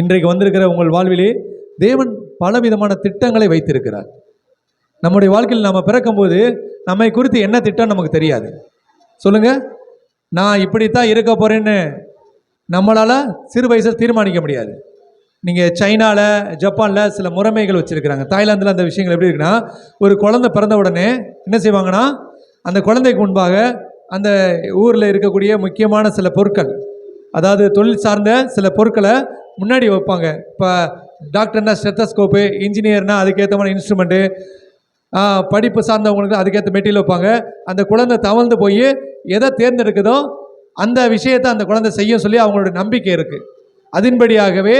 இன்றைக்கு வந்திருக்கிற உங்கள் வாழ்விலே தேவன் பலவிதமான திட்டங்களை வைத்திருக்கிறார். நம்முடைய வாழ்க்கையில் நம்ம பிறக்கும்போது நம்மை குறித்து என்ன திட்டம் நமக்கு தெரியாது. சொல்லுங்கள் நான் இப்படித்தான் இருக்க போகிறேன்னு நம்மளால் சிறு வயசில் தீர்மானிக்க முடியாது. நீங்கள் சைனாவில் ஜப்பானில் சில முறைமைகள் வச்சுருக்கிறாங்க. தாய்லாந்தில் அந்த விஷயங்கள் எப்படி இருக்குன்னா ஒரு குழந்தை பிறந்த உடனே என்ன செய்வாங்கன்னா அந்த குழந்தைக்கு முன்பாக அந்த ஊரில் இருக்கக்கூடிய முக்கியமான சில பொருட்கள் அதாவது தொழில் சார்ந்த சில பொருட்களை முன்னாடி வைப்பாங்க. இப்போ டாக்டர்னா ஸ்டெத்தஸ்கோப்பு இன்ஜினியர்னால் அதுக்கேற்ற மாதிரி இன்ஸ்ட்ருமெண்ட்டு படிப்பு சார்ந்தவங்களுக்கு அதுக்கேற்ற மெட்டீரியல் வைப்பாங்க. அந்த குழந்தை தவழ்ந்து போய் எதை தேர்ந்தெடுக்குதோ அந்த விஷயத்தை அந்த குழந்தை செய்யும் சொல்லி அவங்களோட நம்பிக்கை இருக்குது அதன்படியாகவே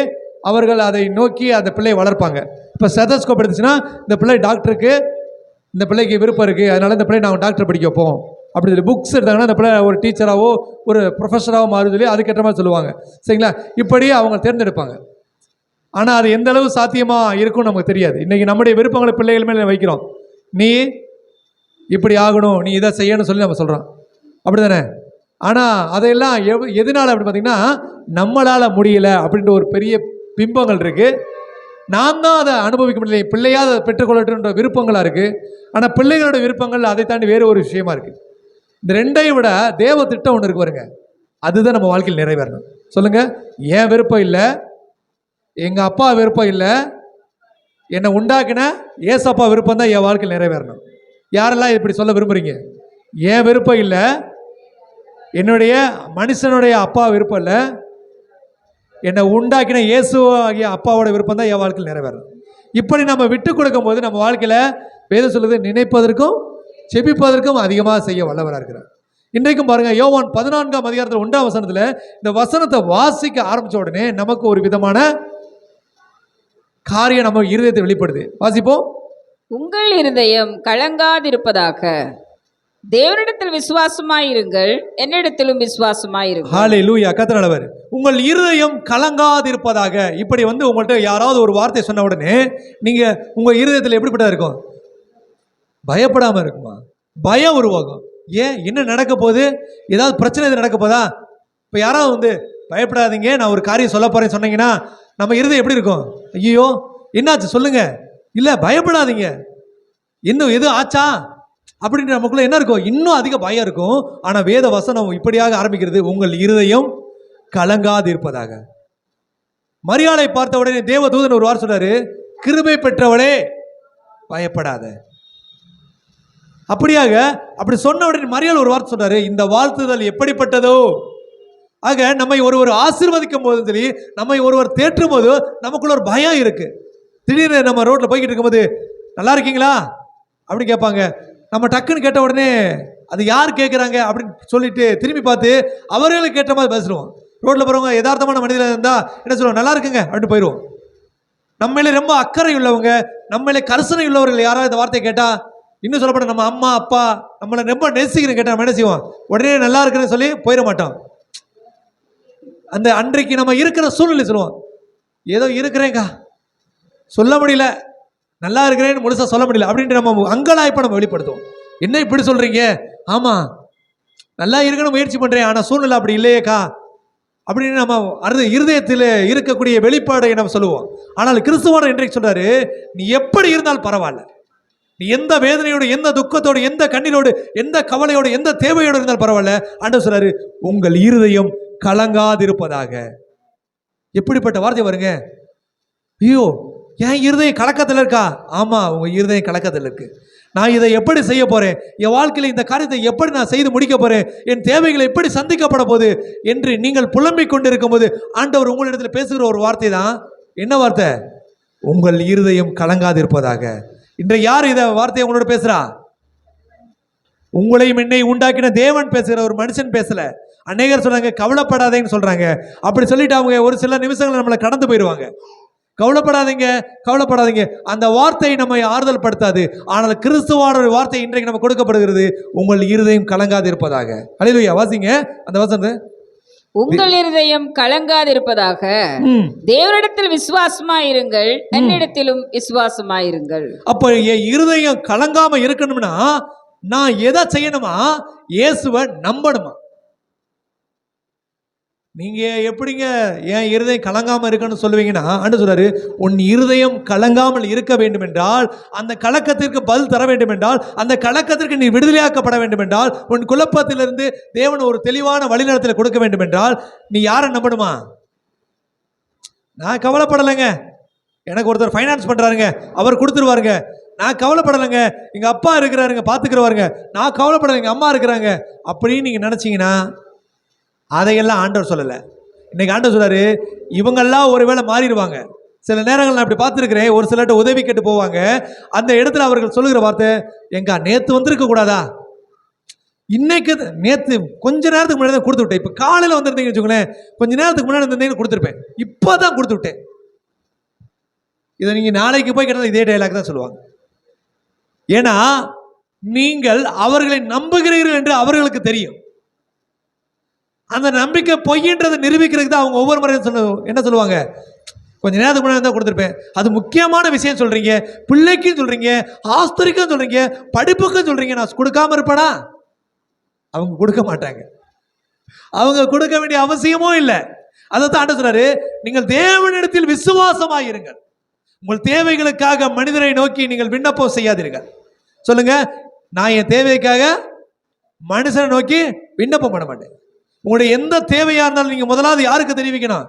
அவர்கள் அதை நோக்கி அந்த பிள்ளையை வளர்ப்பாங்க. இப்போ ஸ்டெத்தஸ்கோப் எடுத்துச்சுன்னா இந்த பிள்ளை டாக்டருக்கு இந்த பிள்ளைக்கு விருப்பம் இருக்குது அதனால் இந்த பிள்ளை நாங்கள் டாக்டர் படிக்க வைப்போம். அப்படி சொல்லி புக்ஸ் எடுத்தாங்கன்னா அந்த பிள்ளை ஒரு டீச்சராகவோ ஒரு ப்ரொஃபஸராகவோ மாறி சொல்லி அதுக்கேற்ற மாதிரி சொல்லுவாங்க. சரிங்களா? இப்படி அவங்க தேர்ந்தெடுப்பாங்க. ஆனால் அது எந்த அளவு சாத்தியமாக இருக்கும்னு நமக்கு தெரியாது. இன்றைக்கி நம்முடைய விருப்பங்களை பிள்ளைகள் மேலே வைக்கிறோம். நீ இப்படி ஆகணும் நீ இதை செய்யணும்னு சொல்லி நம்ம சொல்கிறோம் அப்படி தானே ஆனால் அதையெல்லாம் எவ் எதனால் அப்படி பார்த்தீங்கன்னா நம்மளால் முடியலை அப்படின்ற ஒரு பெரிய பிம்பங்கள் இருக்குது நாம் தான் அதை அனுபவிக்க முடியல. பிள்ளையாக அதை பெற்றுக்கொள்ளட்டுன்ற விருப்பங்களாக இருக்குது ஆனால் பிள்ளைகளோட விருப்பங்கள் அதை தாண்டி வேறு ஒரு விஷயமா இருக்குது இந்த ரெண்டையும் விட தேவ திட்டம் ஒன்று இருக்கு பாருங்க. அதுதான் நம்ம வாழ்க்கையில் நிறைவேறணும். சொல்லுங்க. என் விருப்பம் இல்லை? எங்கள் அப்பா விருப்பம் இல்லை. என்னை உண்டாக்கின ஏசப்பா விருப்பம் தான் என் வாழ்க்கையில் நிறைவேறணும். யாரெல்லாம் இப்படி சொல்ல விரும்புகிறீங்க என் விருப்பம் இல்லை? என்னுடைய மனுஷனுடைய அப்பா விருப்பம் இல்லை. என்னை உண்டாக்கின இயேசு ஆகிய அப்பாவோட விருப்பம் தான் என் வாழ்க்கையில் நிறைவேறணும். இப்படி நம்ம விட்டு கொடுக்கும்போது நம்ம வாழ்க்கையில் வேதம் சொல்லுது நினைப்பதற்கும் செபிப்பதற்கும் அதிகமாக செய்ய வல்லவராக இருக்கிறார். இன்றைக்கும் பாருங்க யோவான் பதினான்காம் அதிகாரத்தில் ஒன்றாம் வசனத்தில் இந்த வசனத்தை வாசிக்க ஆரம்பிச்ச உடனே நமக்கு ஒரு விதமான காரியம் நம்ம இருதயத்தை வெளிப்படுது. வாசிப்போம். உங்கள் இருதயம் கலங்காதிருப்பதாக. தேவனிடத்தில் விசுவாசமாயிருங்கள் என்னிடத்திலும் விசுவாசமாயிருங்கள் ஹாலே லூயா கத்தனவர் உங்கள் இருதயம் கலங்காதிருப்பதாக. இப்படி வந்து உங்கள்கிட்ட யாராவது ஒரு வார்த்தை சொன்ன உடனே நீங்க உங்க இருதயத்தில் எப்படிப்பட்ட இருக்கும்? பயப்படாமல் இருக்குமா? பயம் உருவாகும். ஏன்? என்ன நடக்க போகுது? ஏதாவது பிரச்சனை எது நடக்க போதா? இப்போ யாராவது வந்து பயப்படாதீங்க நான் ஒரு காரியம் சொல்ல போகிறேன் சொன்னீங்கன்னா நம்ம இருதயம் எப்படி இருக்கும்? ஐயோ என்னாச்சு? சொல்லுங்க. இல்லை பயப்படாதீங்க. இன்னும் எது ஆச்சா? அப்படின்ற நமக்குள்ள என்ன இருக்கும் இன்னும் அதிக பயம் இருக்கும். ஆனால் வேத வசனம் இப்படியாக ஆரம்பிக்கிறது உங்கள் இருதயம் கலங்காது இருப்பதாக மரியாதை பார்த்த உடனே தேவதூதன் ஒரு வாரம் சொல்றாரு கிருபை பெற்றவளே பயப்படாத. அப்படியாக அப்படி சொன்ன உடனே மரியாள் ஒரு வார்த்தை சொன்னார் இந்த வாழ்த்துதல் எப்படிப்பட்டதோ? ஆக நம்மை ஒருவர் ஆசீர்வதிக்கும் போதும் சரி நம்மை ஒருவர் தேற்றும் போது நமக்குள்ள ஒரு பயம் இருக்குது திடீர்னு நம்ம ரோட்டில் போய்கிட்டு இருக்கும்போது நல்லா இருக்கீங்களா? அப்படின்னு கேட்பாங்க. நம்ம டக்குன்னு கேட்ட உடனே அது யார் கேட்குறாங்க அப்படின்னு சொல்லிட்டு திரும்பி பார்த்து அவர்களுக்கு கேட்ட மாதிரி பேசிடுவோம் ரோட்டில் போகிறவங்க யதார்த்தமான மனிதர்கள் இருந்தால் என்ன சொல்லுவோம் நல்லா இருக்குங்க. அப்படின்னு போயிடுவோம் நம்மளே ரொம்ப அக்கறை உள்ளவங்க நம்மளே கரிசனை உள்ளவர்கள் யாராவது இந்த வார்த்தையை கேட்டால் இன்னும் சொல்லப்பட நம்ம அம்மா அப்பா நம்மளை ரொம்ப நேசிக்கிறேன் கேட்டால் நம்ம என்ன செய்வோம்? உடனே நல்லா இருக்குன்னு சொல்லி போயிட மாட்டோம். அந்த அன்றைக்கு நம்ம இருக்கிற சூழ்நிலை சொல்லுவோம். ஏதோ இருக்கிறேங்க்கா சொல்ல முடியல. நல்லா இருக்கிறேன்னு முழுசாக சொல்ல முடியல. அப்படின்ட்டு நம்ம அங்கலாய்ப்பை நம்ம வெளிப்படுத்துவோம். என்ன இப்படி சொல்கிறீங்க ஆமாம் நல்லா இருக்கணும் முயற்சி பண்ணுறேன் ஆனால் சூழ்நிலை அப்படி இல்லையேக்கா. அப்படின்னு நம்ம அறுது இருதயத்தில் இருக்கக்கூடிய வெளிப்பாடை நம்ம சொல்லுவோம். ஆனால் கிறிஸ்துவோட இன்றைக்கு சொல்கிறாரு நீ எப்படி இருந்தாலும் பரவாயில்ல. நீ எந்த வேதனையோடு எந்த துக்கத்தோடு எந்த கண்ணீரோடு எந்த கவலையோடு எந்த தேவையோடு இருந்தாலும் பரவாயில்ல. அண்ட சொல்றாரு உங்கள் இருதயம் கலங்காதிருப்பதாக. எப்படிப்பட்ட வார்த்தை வருங்க ஐயோ என் இருதயம் கலக்கத்தில் இருக்கா? ஆமாம் உங்கள் இருதயம் கலக்கத்தில் இருக்கு. நான் இதை எப்படி செய்ய போகிறேன் என் வாழ்க்கையில் இந்த காரியத்தை எப்படி நான் செய்து முடிக்க போகிறேன் என் தேவைகளை எப்படி சந்திக்கப்பட போகுது? என்று நீங்கள் புலம்பிக் கொண்டிருக்கும் போது ஆண்டவர் உங்களிடத்தில் பேசுகிற ஒரு வார்த்தை தான். என்ன வார்த்தை? உங்கள் இருதயம் கலங்காதிருப்பதாக. இன்று யார் இதை வார்த்தையை உங்களோட பேசுறா? உங்களையும் என்னை உண்டாக்கின தேவன் பேசுகிற ஒரு மனுஷன் பேசல. அநேகர் சொல்றாங்க கவலைப்படாதேன்னு சொல்றாங்க. அப்படி சொல்லிட்டு அவங்க ஒரு சில நிமிஷங்கள் நம்மளை கடந்து போயிடுவாங்க. கவலைப்படாதீங்க கவலைப்படாதீங்க. அந்த வார்த்தை நம்மை ஆறுதல் படுத்தாது. ஆனால் கிறிஸ்துவான ஒரு வார்த்தை இன்றைக்கு நம்ம கொடுக்கப்படுகிறது. உங்கள் இருதயம் கலங்காது இருப்பதாக அழிலுயா வாசிங்க. அந்த வசனத்தை. உங்கள் இருதயம் கலங்காதிருப்பதாக ம். தேவனிடத்தில் விசுவாசமாயிருங்கள் என்னிடத்திலும் விசுவாசமாயிருங்கள். அப்போ என் இருதயம் கலங்காம இருக்கணும்னா நான் எதை செய்யணுமா? இயேசுவை நம்பணுமா? நீங்கள் எப்படிங்க என் இருதயம் கலங்காமல் இருக்குன்னு சொல்லுவீங்கன்னா ஆண்டு சொல்றாரு உன் இருதயம் கலங்காமல் இருக்க வேண்டும் என்றால் அந்த கலக்கத்திற்கு பதில் தர வேண்டும் என்றால் அந்த கலக்கத்திற்கு நீ விடுதலையாக்கப்பட வேண்டும் என்றால் உன் குழப்பத்திலிருந்து தேவன் ஒரு தெளிவான வழிநடத்தில் கொடுக்க வேண்டும் என்றால் நீ யாரை நம்பணுமா? நான் கவலைப்படலைங்க. எனக்கு ஒருத்தர் ஃபைனான்ஸ் பண்ணுறாருங்க அவர் கொடுத்துருவாருங்க. நான் கவலைப்படலைங்க. எங்கள் அப்பா இருக்கிறாருங்க பார்த்துக்கிறவாருங்க நான் கவலைப்படலை எங்கள் அம்மா இருக்கிறாங்க. அப்படின்னு நீங்கள் நினச்சிங்கன்னா அதையெல்லாம் ஆண்டவர் சொல்லலை. இன்னைக்கு ஆண்டவர் சொல்றாரு இவங்கெல்லாம் ஒருவேளை மாறிடுவாங்க. சில நேரங்கள் நான் அப்படி பார்த்துருக்கிறேன் ஒரு சிலர்கிட்ட உதவி கேட்டு போவாங்க. அந்த இடத்துல அவர்கள் சொல்லுகிற வார்த்தை எங்கா நேற்று வந்திருக்க கூடாதா? இன்னைக்கு தான் கொஞ்ச நேரத்துக்கு முன்னாடி தான் கொடுத்து விட்டேன் இப்போ காலையில் வந்திருந்தீங்கன்னு வச்சுக்கோங்களேன் கொஞ்ச நேரத்துக்கு முன்னாடி வந்திருந்தீங்கன்னு கொடுத்துருப்பேன். இப்போ தான் கொடுத்து விட்டேன் இதை நீங்கள் நாளைக்கு போய் கேட்டால் இதே டைலாக் தான் சொல்லுவாங்க. ஏன்னா நீங்கள் அவர்களை நம்புகிறீர்கள் என்று அவர்களுக்கு தெரியும். அந்த நம்பிக்கை பொய்ன்றதை நிரூபிக்கிறதுக்கு தான் அவங்க ஒவ்வொரு முறையும் சொல்ல என்ன சொல்லுவாங்க? கொஞ்சம் நேரத்துக்கு முன்னாடி தான் கொடுத்துருப்பேன். அது முக்கியமான விஷயம் சொல்கிறீங்க பிள்ளைக்கும் சொல்கிறீங்க ஆஸ்திரிக்கும் சொல்கிறீங்க படிப்புக்கும் சொல்கிறீங்க நான் கொடுக்காம இருப்பேனா? அவங்க கொடுக்க மாட்டாங்க. அவங்க கொடுக்க வேண்டிய அவசியமும் இல்லை. அதை தான் ஆண்டு சொல்கிறாரு நீங்கள் தேவனிடத்தில் விசுவாசமாயிருங்கள். உங்கள் தேவைகளுக்காக மனிதரை நோக்கி நீங்கள் விண்ணப்பம் செய்யாதீர்கள். சொல்லுங்கள் நான் என் தேவைக்காக மனுஷனை நோக்கி விண்ணப்பம் பண்ண மாட்டேன். உங்களுடைய எந்த தேவையாக இருந்தாலும் நீங்கள் முதலாவது யாருக்கு தெரிவிக்கணும்?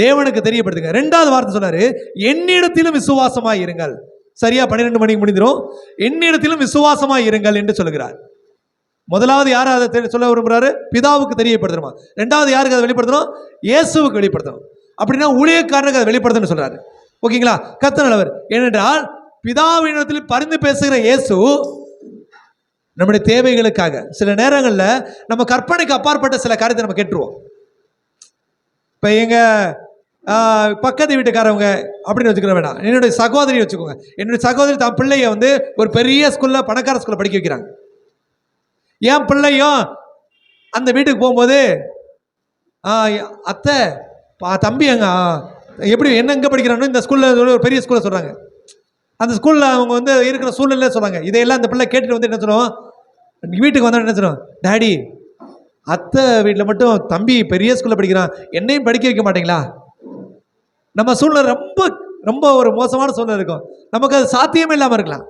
தேவனுக்கு தெரியப்படுத்துங்க. ரெண்டாவது வார்த்தை சொன்னார் என்னிடத்திலும் விசுவாசமாக இருங்கள். சரியா? பன்னிரெண்டு மணிக்கு முடிஞ்சிடும் என்னிடத்திலும் விசுவாசமாக இருங்கள் என்று சொல்லுகிறார். முதலாவது யார் அதை தெரி- சொல்ல விரும்புகிறாரு பிதாவுக்கு தெரியப்படுத்தணுமா? ரெண்டாவது யாருக்கு அதை வெளிப்படுத்தணும்? இயேசுவுக்கு வெளிப்படுத்தணும். அப்படின்னா ஊழியக்காரனுக்கு அதை வெளிப்படுத்தணும்னு சொல்கிறாரு ஓகேங்களா? கத்த நல்லவர். ஏனென்றால் பிதாவினிடத்தில் பரிந்து பேசுகிற இயேசு நம்முடைய தேவைகளுக்காக. சில நேரங்களில் நம்ம கற்பனைக்கு அப்பாற்பட்ட சில காரியத்தை நம்ம கேட்டுருவோம். இப்போ எங்கள் பக்கத்து வீட்டுக்காரவங்க அப்படின்னு வச்சுக்கிற வேணாம். என்னுடைய சகோதரி வச்சுக்கோங்க. என்னுடைய சகோதரி தான் பிள்ளைய வந்து ஒரு பெரிய ஸ்கூலில் பணக்கார ஸ்கூலில் படிக்க வைக்கிறாங்க. என் பிள்ளையும் அந்த வீட்டுக்கு போகும்போது "ஆ, அத்தை பா தம்பி அங்க எப்படி என்ன எங்கே படிக்கிறானோ இந்த ஸ்கூலில் ஒரு பெரிய ஸ்கூலில் சொல்கிறாங்க அந்த ஸ்கூலில் அவங்க வந்து இருக்கிற சூழ்நிலை சொல்கிறாங்க இதையெல்லாம் அந்த பிள்ளை கேட்டுட்டு வந்து என்ன சொல்லுவோம் வீட்டுக்கு வந்தால் என்ன சொல்லுவோம் டாடி அத்தை வீட்டில் மட்டும் தம்பி பெரிய ஸ்கூலில் படிக்கிறான். என்னையும் படிக்க வைக்க மாட்டீங்களா? நம்ம சூழ்நிலை ரொம்ப ரொம்ப ஒரு மோசமான சூழ்நிலை இருக்கும். நமக்கு அது சாத்தியமே இல்லாமல் இருக்கலாம்.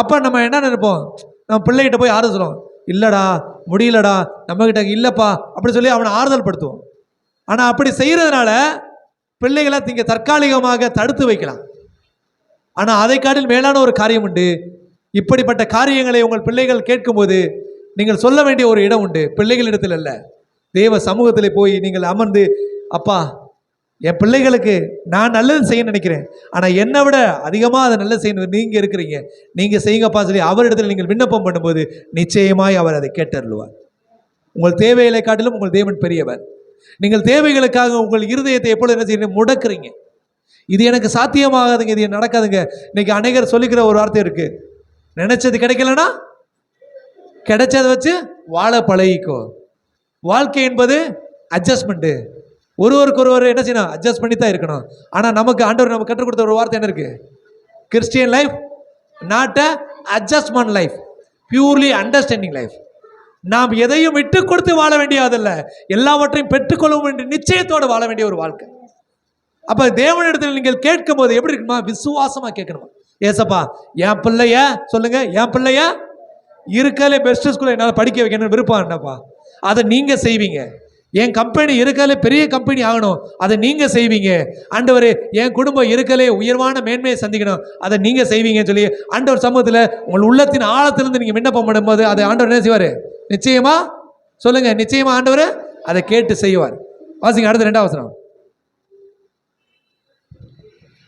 அப்போ நம்ம என்ன நினைப்போம்? நம்ம பிள்ளைகிட்ட போய் ஆறுதல் சொல்லுவோம். இல்லைடா முடியலடா நம்மக்கிட்ட இல்லைப்பா அப்படி சொல்லி அவனை ஆறுதல் படுத்துவோம் ஆனால் அப்படி செய்கிறதுனால பிள்ளைகளை நீங்கள் தற்காலிகமாக தடுத்து வைக்கலாம். ஆனால் அதை காட்டில் மேலான ஒரு காரியம் உண்டு. இப்படிப்பட்ட காரியங்களை உங்கள் பிள்ளைகள் கேட்கும்போது நீங்கள் சொல்ல வேண்டிய ஒரு இடம் உண்டு. பிள்ளைகளிடத்தில் அல்ல. தேவ சமூகத்தில் போய் நீங்கள் அமர்ந்து அப்பா என் பிள்ளைகளுக்கு நான் நல்லது செய்ய நினைக்கிறேன். ஆனால் என்னை விட அதிகமாக அதை நல்லது செய்யணும். நீங்கள் இருக்கிறீங்க. நீங்கள் செய்யுங்கப்பா சொல்லி அவரிடத்தில் நீங்கள் விண்ணப்பம் பண்ணும்போது நிச்சயமாய் அவர் அதை கேட்டருள்வார். உங்கள் தேவைகளை காட்டிலும் உங்கள் தேவன் பெரியவர். நீங்கள் தேவைகளுக்காக உங்கள் இருதயத்தை எப்பொழுது என்ன செய்யணும்? முடக்குறீங்க. இது எனக்கு சாத்தியமாகாதுங்க. இது நடக்காதுங்க. இன்னைக்கு அநேகர் சொல்லிக்கிற ஒரு வார்த்தை இருக்குது நினைச்சது கிடைக்கலனா? கிடைச்சதை வச்சு வாழ பழகிக்கோ. வாழ்க்கை என்பது அட்ஜஸ்ட்மெண்ட்டு ஒருவருக்கு ஒருவர் என்ன செய்யணும்? அட்ஜஸ்ட் பண்ணி தான் இருக்கணும். ஆனால் நமக்கு ஆண்டவர் நமக்கு கற்றுக் கொடுத்த ஒரு வார்த்தை என்ன இருக்கு? Christian life not a adjustment life purely understanding life நாம் எதையும் விட்டு கொடுத்து வாழ வேண்டியதல்ல. எல்லாவற்றையும் பெற்றுக்கொள்ளும் வேண்டிய நிச்சயத்தோடு வாழ வேண்டிய ஒரு வாழ்க்கை. அப்போ தேவனிடத்தில் நீங்கள் கேட்கும் போது எப்படி இருக்குமா? விசுவாசமாக கேட்கணுமா? ஏசப்பா என் பிள்ளைய சொல்லுங்க என் பிள்ளைய? இருக்கலே பெஸ்ட் ஸ்கூலில் என்னால் படிக்க வைக்கணும்னு விருப்பம் என்னப்பா? அதை நீங்கள் செய்வீங்க. என் கம்பெனி இருக்கலே பெரிய கம்பெனி ஆகணும். அதை நீங்கள் செய்வீங்க. ஆண்டவர் என் குடும்பம் இருக்கலே உயர்வான மேன்மையை சந்திக்கணும். அதை நீங்கள் செய்வீங்கன்னு சொல்லி ஆண்டவர் சமூகத்தில் உங்கள் உள்ளத்தின் ஆழத்திலிருந்து நீங்கள் விண்ணப்பம் பண்ணும்போது அதை ஆண்டவர் என்ன செய்வார்? நிச்சயமா? சொல்லுங்கள் நிச்சயமா ஆண்டவர்? அதை கேட்டு செய்வார். வாசிங்க அடுத்த ரெண்டாவது வசனம்.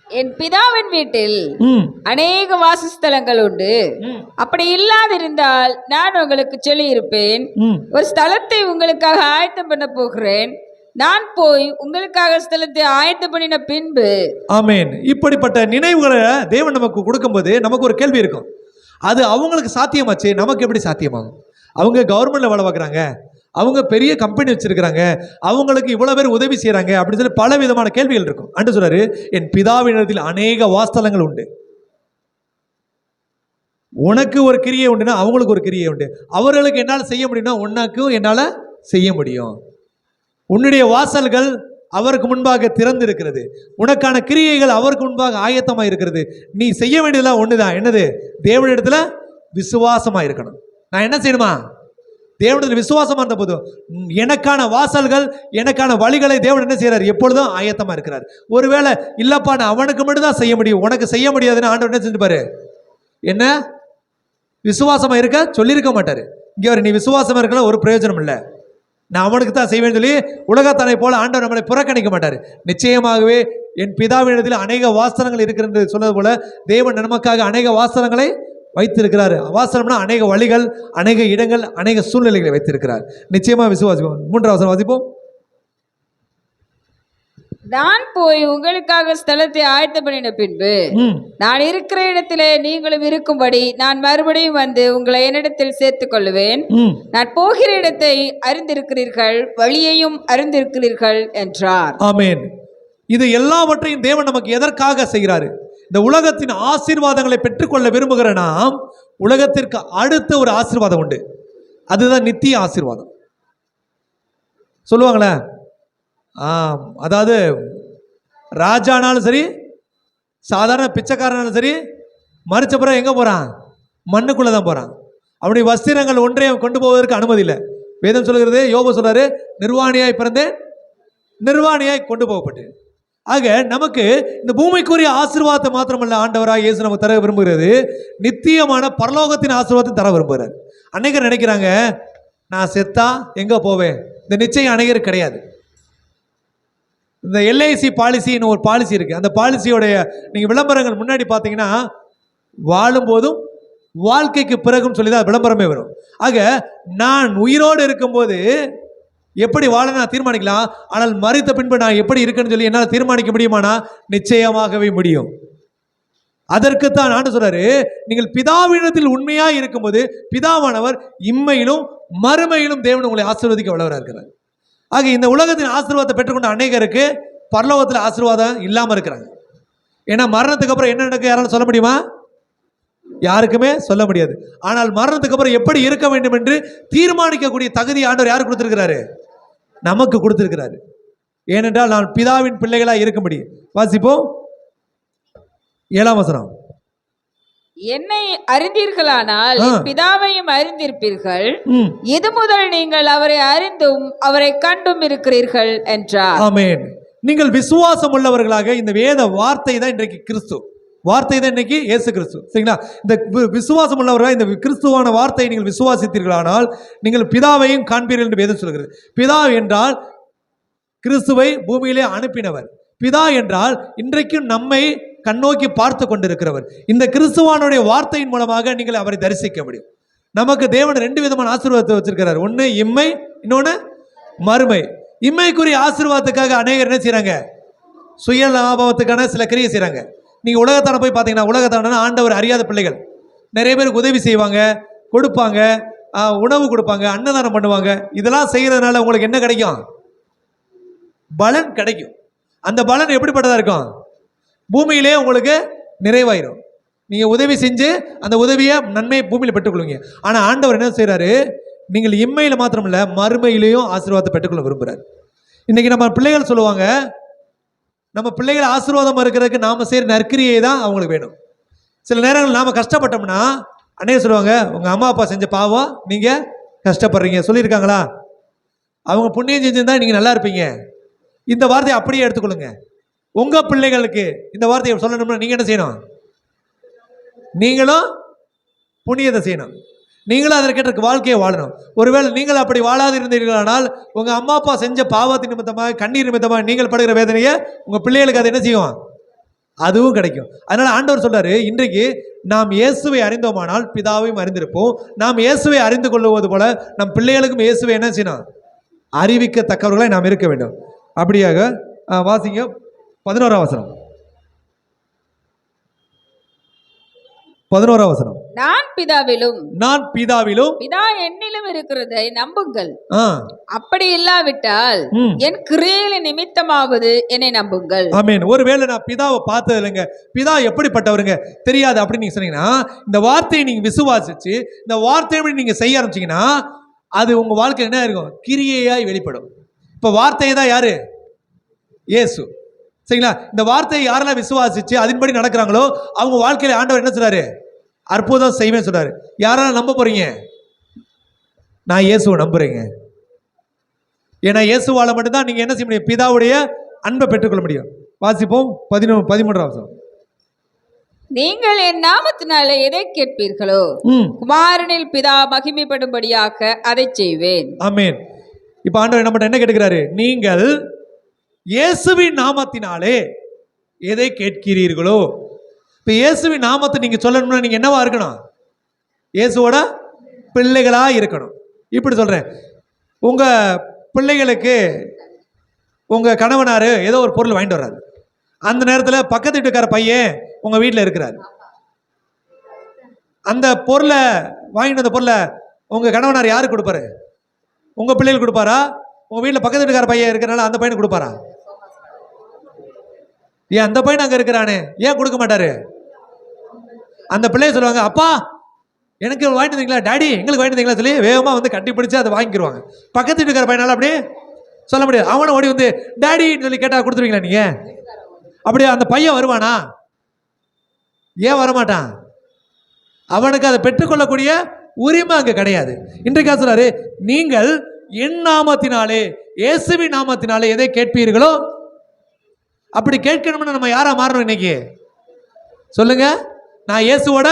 என் பிதாவின் வீட்டில் ம். அநேக வாசஸ்தலங்கள் உண்டு. அப்படி இல்லாதிருந்தால் நான் உங்களுக்கு சொல்லியிருப்பேன். ம். ஒரு ஸ்தலத்தை உங்களுக்காக ஆயத்தம் பண்ண போகிறேன். நான் போய் உங்களுக்காக ஸ்தலத்தை ஆயத்தம் பண்ணின பின்பு ஆமேன். இப்படிப்பட்ட நினைவுகளை தேவன் நமக்கு கொடுக்கும்போது நமக்கு ஒரு கேள்வி இருக்கும். அது அவங்களுக்கு சாத்தியமாச்சு? நமக்கு எப்படி சாத்தியமாகும்? அவங்க கவர்மெண்ட்ல வேலை பார்க்குறாங்க. அவங்க பெரிய கம்பெனி வச்சிருக்கிறாங்க. அவங்களுக்கு இவ்வளோ பேர் உதவி செய்கிறாங்க அப்படின்னு சொல்லி பல விதமான கேள்விகள் இருக்கும். அன்று சொல்றாரு என் பிதாவினத்தில் அநேக வாஸ்தலங்கள் உண்டு. உனக்கு ஒரு கிரியை உண்டுன்னா அவங்களுக்கு ஒரு கிரியை உண்டு. அவர்களுக்கு என்னால் செய்ய முடியும்னா உனக்கும் என்னால் செய்ய முடியும். உன்னுடைய வாசல்கள் அவருக்கு முன்பாக திறந்து இருக்கிறது உனக்கான கிரியைகள் அவருக்கு முன்பாக ஆயத்தமாக இருக்கிறது. நீ செய்ய வேண்டியதெல்லாம் தான் என்னது? தேவனிடத்தில் விசுவாசமாக இருக்கணும். நான் என்ன செய்யணுமா? தேவனத்தில் விசுவாசமாக இருந்த போதும். எனக்கான வாசல்கள் எனக்கான வழிகளை தேவன் என்ன செய்கிறார் எப்பொழுதும் ஆயத்தமாக இருக்கிறார். ஒருவேளை இல்லைப்பா நான் அவனுக்கு மட்டும்தான் செய்ய முடியும். உனக்கு செய்ய முடியாதுன்னு ஆண்டவர் என்ன செஞ்சுப்பாரு என்ன? விசுவாசமாக இருக்க சொல்லியிருக்க மாட்டார். இங்கே அவர் நீ விசுவாசமாக இருக்கலாம் ஒரு பிரயோஜனம் இல்லை. நான் அவனுக்கு தான் செய்வேன்னு சொல்லி உலகத்தனை போல ஆண்டவர் நம்மளை புறக்கணிக்க மாட்டார். நிச்சயமாகவே என் பிதாவினிடத்தில் அநேக வாசனங்கள் இருக்கிறது சொன்னது போல தேவன் நமக்காக அநேக வாசனங்களை வைத்திருக்கிறார். வாசனம்னா அநேக வழிகள் அநேக இடங்கள் அநேக சூழ்நிலைகளை வைத்திருக்கிறார். நிச்சயமா விசுவாசிப்போம். மூன்றாவது வாசிப்போம். நான் போய் உங்களுக்காக ஸ்தலத்தை ஆயத்த பண்ணின பின்பு நான் இருக்கிற இடத்திலே நீங்களும் இருக்கும்படி நான் மறுபடியும் வந்து உங்களை என்னிடத்தில் சேர்த்துக் கொள்ளுவேன் நான் போகிற இடத்தை அறிந்திருக்கிறீர்கள் வழியையும் அறிந்திருக்கிறீர்கள் என்றார். ஆமென். இது எல்லாவற்றையும் தேவன் நமக்கு எதற்காக செய்கிறாரு? இந்த உலகத்தின் ஆசீர்வாதங்களை பெற்றுக்கொள்ள விரும்புகிற நாம் உலகத்திற்கு அடுத்த ஒரு ஆசீர்வாதம் உண்டு. அதுதான் நித்திய ஆசீர்வாதம். சொல்லுவாங்களே? அதாவது ராஜானாலும் சரி சாதாரண பிச்சைக்காரனாலும் சரி மறிச்ச பிறகு எங்கே போகிறான் மண்ணுக்குள்ளே தான் போகிறான் அவனுடைய வஸ்திரங்கள் ஒன்றையும் கொண்டு போவதற்கு அனுமதி இல்லை. வேதம் சொல்கிறது யோகம் சொல்கிறாரு நிர்வாணியாய் பிறந்தேன் நிர்வாணியாய் கொண்டு போகப்பட்டேன். ஆக நமக்கு இந்த பூமிக்குரிய ஆசீர்வாதத்தை மாத்திரமல்ல ஆண்டவராக இயேசு நமக்கு தர விரும்புகிறது. நித்தியமான பரலோகத்தின் ஆசீர்வாதத்தை தர விரும்புகிறார். அநேகர் நினைக்கிறாங்க நான் செத்தா எங்கே போவேன்? இந்த நிச்சயம் அநேகருக்கு கிடையாது. இந்த எல்ஐசி பாலிசின்னு ஒரு பாலிசி இருக்குது அந்த பாலிசியோடைய நீங்கள் விளம்பரங்கள் முன்னாடி பார்த்தீங்கன்னா வாழும்போதும் வாழ்க்கைக்கு பிறகும் சொல்லி தான் விளம்பரமே வரும். ஆக நான் உயிரோடு இருக்கும்போது எப்படி வாழ நான் தீர்மானிக்கலாம்? ஆனால் மறித்த பின்பு நான் எப்படி இருக்கேன்னு சொல்லி என்னால் தீர்மானிக்க முடியுமானா? நிச்சயமாகவே முடியும். அதற்குத்தான் நான் சொல்றாரு நீங்கள் பிதாவினத்தில் உண்மையாக இருக்கும்போது பிதாவானவர் இம்மையிலும் மறுமையிலும் தேவன் உங்களை ஆசீர்வதிக்க வளவராக இருக்கிறார். ஆக இந்த உலகத்தின் ஆசீர்வாதத்தை பெற்றுக்கொண்ட அநேகருக்கு பரலோகத்தில் ஆசீர்வாதம் இல்லாமல் இருக்கிறாங்க. ஏன்னா மரணத்துக்கு அப்புறம் என்ன நடக்கும் யாராலும் சொல்ல முடியுமா? யாருக்குமே சொல்ல முடியாது. ஆனால் மரணத்துக்கு அப்புறம் எப்படி இருக்க வேண்டும் என்று தீர்மானிக்கக்கூடிய தகுதி ஆண்டவர் யார் கொடுத்திருக்கிறாரு? நமக்கு கொடுத்திருக்கிறாரு. ஏனென்றால் நான் பிதாவின் பிள்ளைகளாக இருக்கும்படி. வாசிப்போம் ஏழாம் வசனம். என்னை அறிந்தீர்களானால் பிதாவையும் அறிந்திருப்பீர்கள். இது முதல் நீங்கள் அவரை அறிந்தும் அவரை கண்டும் இருக்கிறீர்கள் என்றார். ஆமென். நீங்கள் விசுவாசம் உள்ளவர்களாக இந்த வேத வார்த்தை தான் இன்றைக்கு கிறிஸ்து. வார்த்தை தான் இன்னைக்கு இயேசு கிறிஸ்து. சரிங்களா? இந்த விசுவாசம் உள்ளவர்கள் இந்த கிறிஸ்துவான வார்த்தையை நீங்கள் விசுவாசித்தீர்களானால் நீங்கள் பிதாவையும் காண்பீர்கள் என்று வேதம் சொல்கிறது. பிதா என்றால் கிறிஸ்துவை பூமியிலே அனுப்பினவர். பிதா என்றால் இன்றைக்கும் நம்மை கண்ணோக்கி பார்த்து கொண்டிருக்கிறவர். இந்த கிறிஸ்துவானுடைய வார்த்தையின் மூலமாக நீங்கள் அவரை தரிசிக்க முடியும். நமக்கு தேவன் ரெண்டு விதமான ஆசீர்வாதத்தை வச்சிருக்கிறார். ஒன்று இம்மை இன்னொன்று மறுமை. இம்மைக்குரிய ஆசீர்வாதத்துக்காக அநேகர் என்ன செய்கிறாங்க சுய லாபத்துக்கான சில கிரியை செய்கிறாங்க நீங்கள் உலகத்தான போய் பார்த்தீங்கன்னா உலகத்தான ஆண்டவர் அறியாத பிள்ளைகள். நிறைய பேருக்கு உதவி செய்வாங்க கொடுப்பாங்க உணவு கொடுப்பாங்க அன்னதானம் பண்ணுவாங்க. இதெல்லாம் செய்கிறதுனால உங்களுக்கு என்ன கிடைக்கும்? பலன் கிடைக்கும். அந்த பலன் எப்படிப்பட்டதாக இருக்கும்? பூமியிலே உங்களுக்கு நிறைவாயிரும். நீங்கள் உதவி செஞ்சு அந்த உதவியை நன்மையை பூமியில் பெற்றுக்கொள்வீங்க. ஆனால் ஆண்டவர் என்ன செய்கிறாரு நீங்கள் இம்மையில் மாத்திரமில்ல மறுமையிலையும் ஆசீர்வாதத்தை பெற்றுக்கொள்ள விரும்புகிறார் இன்றைக்கி நம்ம பிள்ளைகள் சொல்லுவாங்க நம்ம பிள்ளைகள் ஆசீர்வாதமாக இருக்கிறதுக்கு நாம் செய்கிற நற்கிரியை தான் அவங்களுக்கு வேணும். சில நேரங்கள் நாம் கஷ்டப்பட்டோம்னா அன்னைக்கு சொல்லுவாங்க உங்கள் அம்மா அப்பா செஞ்ச பாவம் நீங்கள் கஷ்டப்படுறீங்க. சொல்லியிருக்காங்களா? அவங்க புண்ணியம் செஞ்சிருந்தா நீங்கள் நல்லா இருப்பீங்க. இந்த வார்த்தையை அப்படியே எடுத்துக்கொள்ளுங்க. உங்கள் பிள்ளைகளுக்கு இந்த வார்த்தையை சொல்லணும்னா நீங்கள் என்ன செய்யணும்? நீங்களும் புண்ணியத்தை செய்யணும். நீங்களும் அதற்கேற்ற வாழ்க்கையை வாழணும். ஒருவேளை நீங்கள் அப்படி வாழாது இருந்தீர்களானால் உங்கள் அம்மா அப்பா செஞ்ச பாவத்தின் நிமித்தமாக கண்ணீர் நிமித்தமாக நீங்கள் படுகிற வேதனையை உங்கள் பிள்ளைகளுக்கு அது என்ன செய்யும்? அதுவும் கிடைக்கும். அதனால் ஆண்டவர் சொல்றாரு இன்றைக்கு நாம் இயேசுவை அறிந்தோமானால் பிதாவையும் அறிந்திருப்போம். நாம் இயேசுவை அறிந்து கொள்ளுவது போல நம் பிள்ளைகளுக்கும் இயேசுவை என்ன செய்யணும்? அறிவிக்கத்தக்கவர்களை நாம் இருக்க வேண்டும். அப்படியாக வாசிங்க. பதினோராம் வசனம். பதினோராம் வசனம். நான் பிதாவிலும் நான் பிதாவிலும் பிதா என்னிலும் இருக்கிறதை நம்புங்கள். அப்படி இல்லாவிட்டால் என் கிரியையில நிமித்தமாவது என்னை நம்புங்கள். ஆமீன். ஒருவேளை நான் பிதாவை பார்த்தது இல்லைங்க. பிதா எப்படிப்பட்டவருங்க? தெரியாது அப்படின்னு நீங்க சொன்னீங்கன்னா இந்த வார்த்தையை நீங்க விசுவாசிச்சு இந்த வார்த்தையை நீங்க செய்ய ஆரம்பிச்சீங்கன்னா அது உங்க வாழ்க்கையில் என்ன இருக்கும் கிரியையாய் வெளிப்படும். இப்போ வார்த்தை தான் யாரு? இயேசு. சரிங்களா? இந்த வார்த்தையை யாரெல்லாம் விசுவாசிச்சு அதன்படி நடக்கிறாங்களோ அவங்க வாழ்க்கையில ஆண்டவர் என்ன சொல்றாரு? அற்புதம் செய்வேன் சொல்றாரு யாரெல்லாம் நம்ப போறீங்க? நான் இயேசுவை நம்புறேங்க. ஏன்னா இயேசுவால மட்டும்தான் நீங்க என்ன செய்ய முடியும்? பிதாவுடைய அன்பை பெற்றுக்கொள்ள முடியும். வாசிப்போம். பதினொன்று பதிமூன்றாம் வசனம். நீங்கள் என் நாமத்தினாலே எதை கேட்பீர்களோ? குமாரனில் பிதா மகிமைப்படும்படியாக அதை செய்வேன். ஆமென். இப்போ ஆண்டவர் என்ன என்ன கேட்கிறாரு நீங்கள் இயேசுவின் நாமத்தினாலே எதை கேட்கிறீர்களோ இப்போ இயேசுவின் நாமத்தை நீங்கள் சொல்லணும்னா நீங்கள் என்னவா இருக்கணும்? இயேசுவோட பிள்ளைகளாக இருக்கணும். இப்படி சொல்கிறேன் உங்கள் பிள்ளைகளுக்கு உங்கள் கணவனார் ஏதோ ஒரு பொருள் வாங்கிட்டு வர்றாரு. அந்த நேரத்தில் பக்கத்து வீட்டுக்கார பையன் உங்கள் வீட்டில் இருக்கிறார். அந்த பொருளை வாங்கிட்டு வந்த பொருளை உங்கள் கணவனார் யாருக்கு கொடுப்பாரு? உங்கள் பிள்ளைகளுக்கு கொடுப்பாரா? உங்கள் வீட்டில் பக்கத்து வீட்டுக்கார பையன் இருக்கிறனால அந்த பையனுக்கு கொடுப்பாரா? ஏன் அந்த பையன் அங்கே இருக்கிறானே? ஏன் கொடுக்க மாட்டாரு? அந்த பிள்ளைய சொல்லுவாங்க அப்பா எனக்கு வாங்கிட்டு வந்தீங்களா டாடி எங்களுக்கு வாங்கிட்டு வந்தீங்களா சொல்லி வேகமாக வந்து கட்டிப்பிடிச்சு அதை வாங்கிக்கிருவாங்க. பக்கத்து வீட்டுக்கார பையனால் அப்படியே சொல்ல முடியாது. அவனை ஓடி வந்து டாடின்னு சொல்லி கேட்டால் கொடுத்துருவீங்களா நீங்கள் அப்படியே அந்த பையன் வருவானா? ஏன் வரமாட்டான்? அவனுக்கு அதை பெற்றுக்கொள்ளக்கூடிய உரிமை அங்கே கிடையாது. இன்றைக்கா சொல்றாரு நீங்கள் என் நாமத்தினாலே இயேசுவி நாமத்தினாலே எதை கேட்பீர்களோ? அப்படி கேட்கணும்னு நம்ம யாரா மாறணும் இன்னைக்கு? சொல்லுங்கள் நான் இயேசுவோட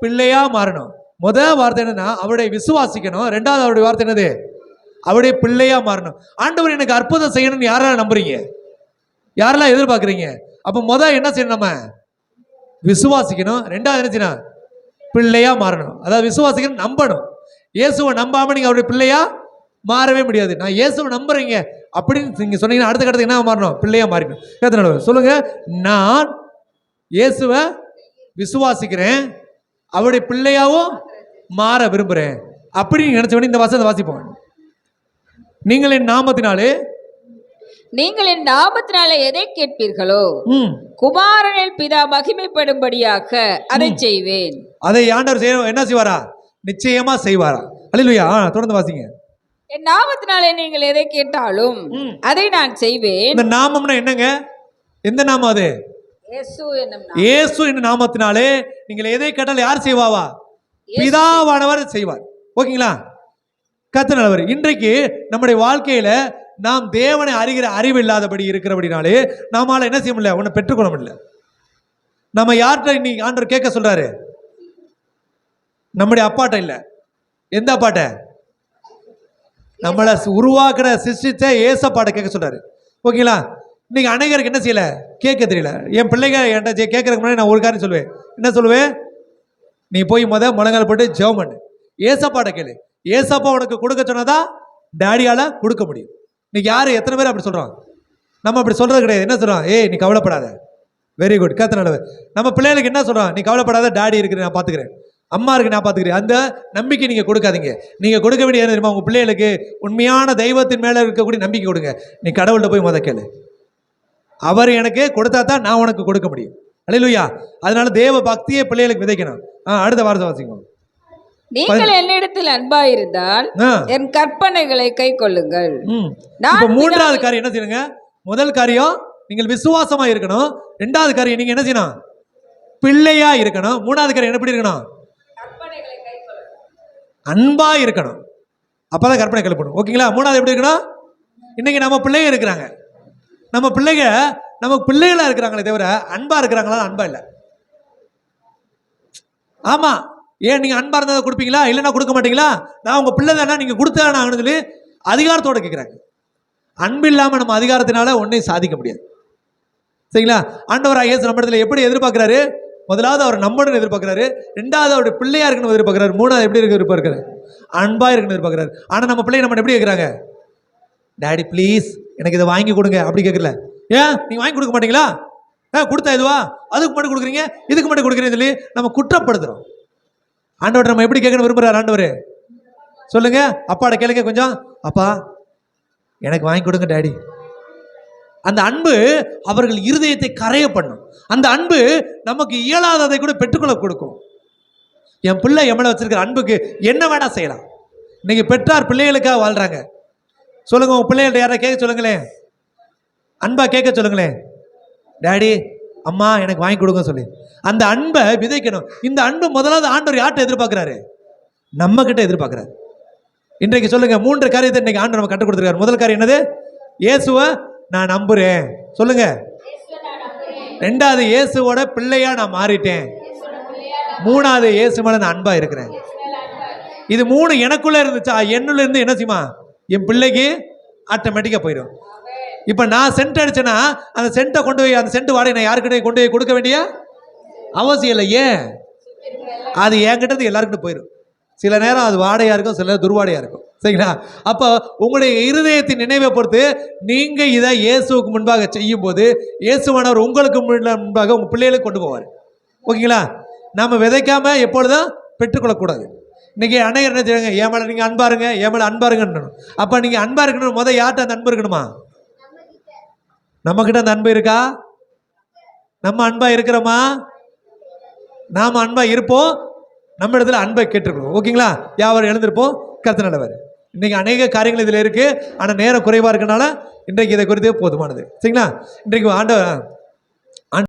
பிள்ளையா மாறணும். முத வார்த்தை என்னன்னா அவருடைய விசுவாசிக்கணும். ரெண்டாவது அவருடைய வார்த்தை என்னது? அவருடைய பிள்ளையா மாறணும். ஆண்டவர் எனக்கு அற்புதம் செய்யணும்னு யாரெல்லாம் நம்புறீங்க? யாரெல்லாம் எதிர்பார்க்குறீங்க? அப்போ முத என்ன செய்யணும் நம்ம? விசுவாசிக்கணும். ரெண்டாவது என்ன செய்யணும்? பிள்ளையா மாறணும். அதாவது விசுவாசிக்கணும் நம்பணும். இயேசுவை நம்பாம நீங்க அவருடைய பிள்ளையா மாறவே முடியாது. நான் இயேசுவை நம்புறீங்க அப்படின்னு நீங்க சொன்னீங்கன்னா அடுத்த கட்டத்துக்கு என்ன மாறணும்? பிள்ளையா மாறிக்கணும். எத்தனை சொல்லுங்க நான் இயேசுவை விசுவாசிக்கிறேன். அவருடைய பிள்ளையாவும் மாற விரும்புகிறேன் அப்படின்னு நினச்ச உடனே இந்த வசனத்தை வாசிப்போம். நீங்கள் என் நாமத்தினாலே நீங்கள் என் நாமத்தினாலே எதை கேட்பீர்களோ? குமாரனில் பிதா மகிமைப்படும்படியாக அதை செய்வேன். அதை ஆண்டவர் செய்ய என்ன செய்வாரா? நிச்சயமா செய்வாரா? அல்லையா ஆ தொடர்ந்து வாசிங்க. என் நாமத்தினாலே நீங்கள் எதை கேட்டாலும். அதை நான் செய்வேன். இந்த நாமம்னா என்னங்க? எந்த நாமம் அது? இயேசு என்னும் நாமத்தினாலே நீங்கள் எதை கேட்டாலும் யார் செய்வாவா? பிதாவானவர் செய்வார். ஓகேங்களா? கத்தனவர் இன்றைக்கு நம்முடைய வாழ்க்கையில நாம் தேவனை அறிகிற அறிவு இல்லாதபடி இருக்கிறபடினாலே நாமால என்ன செய்ய முடியல? ஒன்று பெற்றுக்கொள்ள முடியல. நம்ம யார்கிட்ட இன்னைக்கு ஆண்டவர் கேட்க சொல்றாரு? நம்முடைய அப்பாட்ட இல்லை. எந்த அப்பாட்ட? நம்மளை உருவாக்குற சிருஷ்டிச்ச ஏசப்பாட்ட கேட்க சொல்றாரு. ஓகேங்களா? இன்னைக்கு அநேகருக்கு என்ன செய்யலை? கேட்க தெரியல. என் பிள்ளைங்க என்கிட்ட கேட்கறதுக்கு முன்னாடி நான் ஒரு காரியம் சொல்லுவேன். என்ன சொல்லுவேன் நீ போய் முத முழங்கால் போட்டு ஜெபம் பண்ணு. ஏசப்பாட்ட கேளு. ஏசப்பா உனக்கு கொடுக்க சொன்னதா? டேடியால் கொடுக்க முடியும். இன்னைக்கு யார்? எத்தனை பேர் அப்படி சொல்கிறான் நம்ம அப்படி சொல்கிறது கிடையாது. என்ன சொல்கிறான் ஏய் நீ கவலைப்படாத. வெரி குட் கத்த நல்லவர். நம்ம பிள்ளைகளுக்கு என்ன சொல்கிறோம் நீ கவலைப்படாத. டாடி இருக்கு நான் பார்த்துக்கிறேன் அம்மா இருக்கு நான் பார்த்துக்கிறேன் அந்த நம்பிக்கை நீங்கள் கொடுக்காதீங்க. நீங்கள் கொடுக்க வேண்டிய என்ன தெரியுமா? உங்கள் பிள்ளைகளுக்கு உண்மையான தெய்வத்தின் மேலே இருக்கக்கூடிய நம்பிக்கை கொடுங்க. நீ கடவுள்கிட்ட போய் முத கேளு. அவர் எனக்கு கொடுத்தா தான் நான் உனக்கு கொடுக்க முடியும். அல்லையா அதனால தேவ பக்தியை பிள்ளைகளுக்கு விதைக்கணும். ஆ அடுத்த வார்த்தை வாசிங்க நீங்கள் என்னிடத்தில் அன்பாயிருந்தால் ஆ. என் கற்பனைகளை கை கொள்ளுங்கள். ம். நான் இப்போ மூன்றாவது காரியம் என்ன செய்யணுங்க? முதல் காரியம் நீங்கள் விசுவாசமா இருக்கணும். ரெண்டாவது காரியம் நீங்க என்ன செய்யணும்? பிள்ளையா இருக்கணும். மூணாவது காரியம் எப்படி இருக்கணும்? அன்பா இருக்கணும். அப்பதான் கற்பனை கலப்படும் ஓகேங்களா? மூணாவது எப்படி இருக்கணும்? இன்னைக்கு நம்ம பிள்ளைங்க இருக்கிறாங்க. நம்ம பிள்ளைங்க நம்ம பிள்ளைகளாக இருக்கிறாங்களே தவிர அன்பாக இருக்கிறாங்களா? அன்பா இல்லை. ஆமாம் ஏன் நீங்கள் அன்பாக இருந்தால் கொடுப்பீங்களா? இல்லைன்னா கொடுக்க மாட்டீங்களா? நான் உங்கள் பிள்ளை தானே நீங்கள் கொடுத்தானாங்கன்னு ஆகணும்னு சொல்லி அதிகாரத்தோட கேட்குறாங்க அன்பு இல்லாமல் நம்ம அதிகாரத்தினால ஒன்றையும் சாதிக்க முடியாது. சரிங்களா? ஆண்டவர் ஐஎஸ் நம்ம இடத்துல எப்படி எதிர்பார்க்குறாரு? முதலாவது அவர் நம்மளுடன் எதிர்பார்க்குறாரு. ரெண்டாவது அவருடைய பிள்ளையாக இருக்கணும் எதிர்பார்க்குறாரு. மூணாவது எப்படி இருக்க எதிர்பார்க்குறாரு? அன்பாக இருக்கணும் எதிர்பார்க்குறாரு. ஆனால் நம்ம பிள்ளைய நம்ம எப்படி கேட்குறாங்க டாடி ப்ளீஸ் எனக்கு இதை வாங்கி கொடுங்க. அப்படி கேட்கல. ஏன்? நீங்கள் வாங்கி கொடுக்க மாட்டீங்களா? ஆ கொடுத்தா இதுவா அதுக்கு மட்டும் கொடுக்குறீங்க இதுக்கு மட்டும் கொடுக்குறீங்கன்னு சொல்லி நம்ம குற்றப்படுத்துகிறோம் ஆண்டவர் நம்ம எப்படி கேட்கணும் விரும்புகிறார் ஆண்டவர்? சொல்லுங்க. அப்பாட கேளுங்க கொஞ்சம். அப்பா எனக்கு வாங்கி கொடுங்க டேடி அந்த அன்பு அவர்கள் இருதயத்தை கரைய பண்ணும். அந்த அன்பு நமக்கு இயலாததை கூட பெற்றுக்கொள்ள கொடுக்கும். என் பிள்ளை எம்மளை வச்சிருக்கிற அன்புக்கு என்ன வேணா செய்யலாம். இன்னைக்கு பெற்றார் பிள்ளைகளுக்காக வாழ்றாங்க. சொல்லுங்க உங்க பிள்ளைகள்ட்ட யாரை கேட்க சொல்லுங்களேன் அன்பா கேட்க சொல்லுங்களேன் டாடி அம்மா எனக்கு வாங்கி கொடுங்க சொல்லி. அந்த அன்பை விதைக்கணும். இந்த அன்பு முதலாவது ஆண்டவர் யார்கிட்ட எதிர்பார்க்குறாரு? நம்ம கிட்ட எதிர்பார்க்குறாரு. இன்றைக்கு சொல்லுங்க மூன்று காரியத்தை இன்றைக்கி ஆண்டு நம்ம கற்றுக் கொடுத்துருக்காரு. முதல் காரியம் என்னது? இயேசுவை நான் நம்புறேன். சொல்லுங்க. ரெண்டாவது இயேசுவோட பிள்ளையா நான் மாறிட்டேன். மூணாவது இயேசு மேல நான் அன்பா இருக்கிறேன். இது மூணு எனக்குள்ள இருந்துச்சா? என்னுள்ள இருந்து என்ன செய்யுமா? என் பிள்ளைக்கு ஆட்டோமேட்டிக்காக போயிடும் இப்போ நான் சென்ட் அடிச்சேன்னா அந்த சென்ட்டை கொண்டு போய் அந்த சென்ட் வாடகை நான் யாருக்கிட்ட கொண்டு போய் கொடுக்க வேண்டிய அவசியம் இல்லை. ஏன்? அது என்கிட்ட எல்லாருக்கிட்ட போயிடும் சில நேரம் அது வாடையாக இருக்கும் சில நேரம் துர்வாடையாக இருக்கும். சரிங்களா? அப்போ உங்களுடைய இருதயத்தின் நினைவை பொறுத்து நீங்கள் இதை இயேசுவுக்கு முன்பாக செய்யும் போது இயேசுவானவர் உங்களுக்கு முன்ன- முன்பாக உங்கள் பிள்ளைகளுக்கு கொண்டு போவார். ஓகேங்களா? நம்ம விதைக்காமல் எப்பொழுதும் பெற்றுக்கொள்ளக்கூடாது. இன்றைக்கி அன்னையர் என்ன செய்வாங்க? என் மேலே நீங்கள் அன்பா இருங்க என் மேலே அன்பா இருங்கன்னு அப்போ நீங்கள் அன்பா இருக்கணும் முதல் யார்கிட்ட அந்த அன்பு இருக்கணுமா? நம்மக்கிட்ட அந்த அன்பு இருக்கா? நம்ம அன்பா இருக்கிறோமா? நாம் அன்பா இருப்போம். நம்ம இடத்துல அன்பை கேட்டிருக்கணும். ஓகேங்களா? யாவர் எழுந்திருப்போம். கருத்து நல்லவர். இன்றைக்கி அநேக காரியங்கள் இதில் இருக்குது ஆனால் நேரம் குறைவாக இருக்கனால இன்றைக்கு இதை குறித்தே போதுமானது. சரிங்களா? இன்றைக்கு ஆண்ட